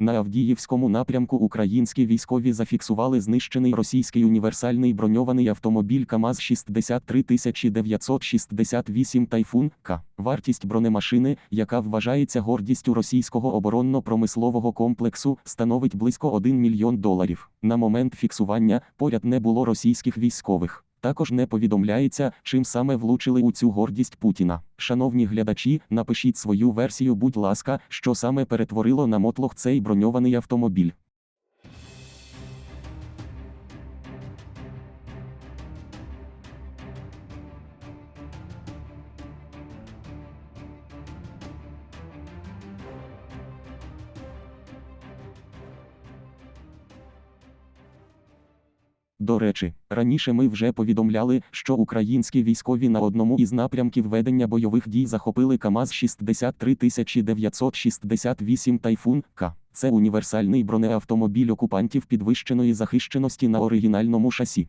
На Авдіївському напрямку українські військові зафіксували знищений російський універсальний броньований автомобіль КАМАЗ 63968 Тайфун К. Вартість бронемашини, яка вважається гордістю російського оборонно-промислового комплексу, становить близько 1 мільйон доларів. На момент фіксування поряд не було російських військових. Також не повідомляється, чим саме влучили у цю гордість Путіна. Шановні глядачі, напишіть свою версію, будь ласка, що саме перетворило на мотлох цей броньований автомобіль. До речі, раніше ми вже повідомляли, що українські військові на одному із напрямків ведення бойових дій захопили КАМАЗ 63968 Тайфун К. Це універсальний бронеавтомобіль окупантів підвищеної захищеності на оригінальному шасі.